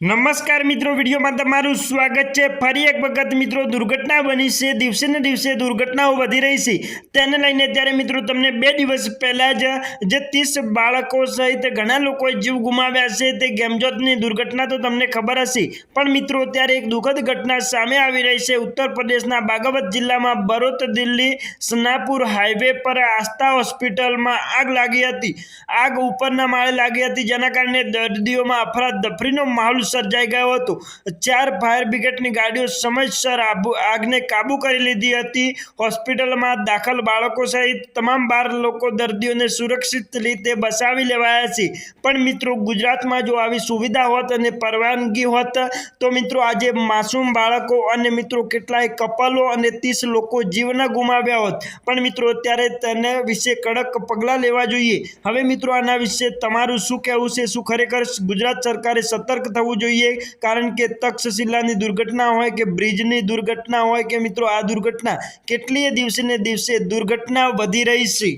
નમસ્કાર મિત્રો, વિડીયોમાં તમારું સ્વાગત છે. ફરી એક વખત મિત્રો, દુર્ઘટના બની છે. દિવસે ને દિવસે દુર્ઘટનાઓ વધી રહી છે. તેને લઈને ત્યારે મિત્રો તમને બે દિવસ પહેલાં જ, જે ત્રીસ બાળકો સહિત ઘણા લોકોએ જીવ ગુમાવ્યા છે તે ગેમજોતની દુર્ઘટના તો તમને ખબર હશે. પણ મિત્રો ત્યારે એક દુઃખદ ઘટના સામે આવી રહી છે. ઉત્તર પ્રદેશના બાગવત જિલ્લામાં બરોત દિલ્હી સ્નાપુર હાઈવે પર આસ્થા હોસ્પિટલમાં આગ લાગી હતી. આગ ઉપરના માળે લાગી હતી. જેના કારણે દર્દીઓમાં અફરાતફરીનો માહોલ સર્જાઈ ગયો હતો. ચાર ફાયર બ્રિગેડની ગાડીઓ સમયસર આગને કાબૂ કરી લીધી હતી. હોસ્પિટલમાં દાખલ બાળકો સહિત તમામ બાર લોકો દર્દીઓને સુરક્ષિત રીતે બસાવી લેવાયા છે. પણ મિત્રો, ગુજરાતમાં જો આવી સુવિધા હોત અને પરવાનગી હોત, તો મિત્રો, આજે માસૂમ બાળકો અને મિત્રો, કેટલાય કપલો અને ત્રીસ લોકો જીવના ગુમાવ્યા હોત. પણ મિત્રો, અત્યારે તેને વિશે કડક પગલાં લેવા જોઈએ. હવે મિત્રો, આના વિશે તમારું શું કહેવું છે? શું ખરેખર ગુજરાત સરકારે સતર્ક થવું જોઈએ. કારણ કે તક્ષશિલાની દુર્ઘટના હોય કે બ્રિજની દુર્ઘટના હોય કે મિત્રો, આ દુર્ઘટના કેટલીય દિવસે ને દિવસે દુર્ઘટના વધી રહી છે.